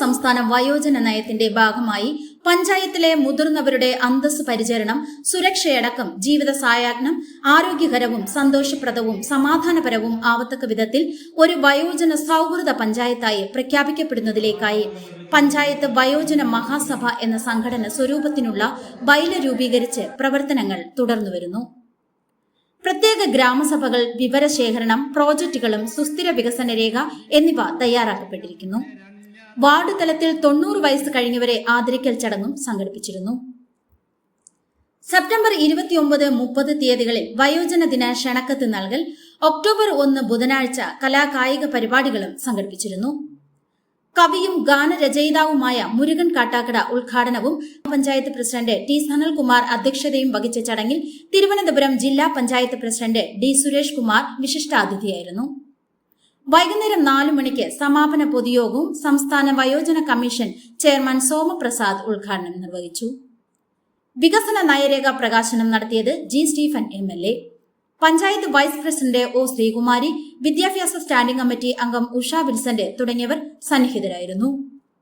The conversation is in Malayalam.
സംസ്ഥാന വയോജന നയത്തിന്റെ ഭാഗമായി പഞ്ചായത്തിലെ മുതിർന്നവരുടെ അന്തസ് പരിചരണം സുരക്ഷയടക്കം ജീവിത സായാഹ്നം ആരോഗ്യകരവും സന്തോഷപ്രദവും സമാധാനപരവും ആവത്തക്ക വിധത്തിൽ ഒരു വയോജന സൗഹൃദ പഞ്ചായത്തായി പ്രഖ്യാപിക്കപ്പെടുന്നതിലേക്കായി പഞ്ചായത്ത് വയോജന മഹാസഭ എന്ന സംഘടന സ്വരൂപത്തിനുള്ള ബൈല രൂപീകരിച്ച് പ്രവർത്തനങ്ങൾ തുടർന്നുവരുന്നു പ്രത്യേക ഗ്രാമസഭകൾ വിവരശേഖരണം പ്രോജക്റ്റുകളും സുസ്ഥിര വികസന രേഖ എന്നിവ തയ്യാറാക്കപ്പെട്ടിരിക്കുന്നു. വാർഡ് തലത്തിൽ തൊണ്ണൂറ് വയസ്സ് കഴിഞ്ഞവരെ ആദരിക്കൽ ചടങ്ങും സംഘടിപ്പിച്ചിരുന്നു. സെപ്റ്റംബർ ഇരുപത്തിയൊമ്പത് മുപ്പത് തീയതികളിൽ വയോജന ദിന ക്ഷണക്കത്ത് നൽകൽ ഒക്ടോബർ ഒന്ന് ബുധനാഴ്ച കലാകായിക പരിപാടികളും സംഘടിപ്പിച്ചിരുന്നു. കവിയും ഗാനരചയിതാവുമായ മുരുകൻ കാട്ടാക്കട ഉദ്ഘാടനവും പഞ്ചായത്ത് പ്രസിഡന്റ് ടി സനൽകുമാർ അധ്യക്ഷതയും വഹിച്ച ചടങ്ങിൽ തിരുവനന്തപുരം ജില്ലാ പഞ്ചായത്ത് പ്രസിഡന്റ് ഡി സുരേഷ് കുമാർ വിശിഷ്ടാതിഥിയായിരുന്നു. വൈകുന്നേരം നാലു മണിക്ക് സമാപന പൊതുയോഗവും സംസ്ഥാന വയോജന കമ്മീഷൻ ചെയർമാൻ സോമപ്രസാദ് ഉദ്ഘാടനം നിർവഹിച്ചു. വികസന നയരേഖ പ്രകാശനം നടത്തിയത് G Stephen M L A. Panchayat vice president O Sreekumari വിദ്യാഭ്യാസ സ്റ്റാൻഡിംഗ് കമ്മിറ്റി അംഗം ഉഷ വിൽസന്റെ തുടങ്ങിയവർ സന്നിഹിതരായിരുന്നു.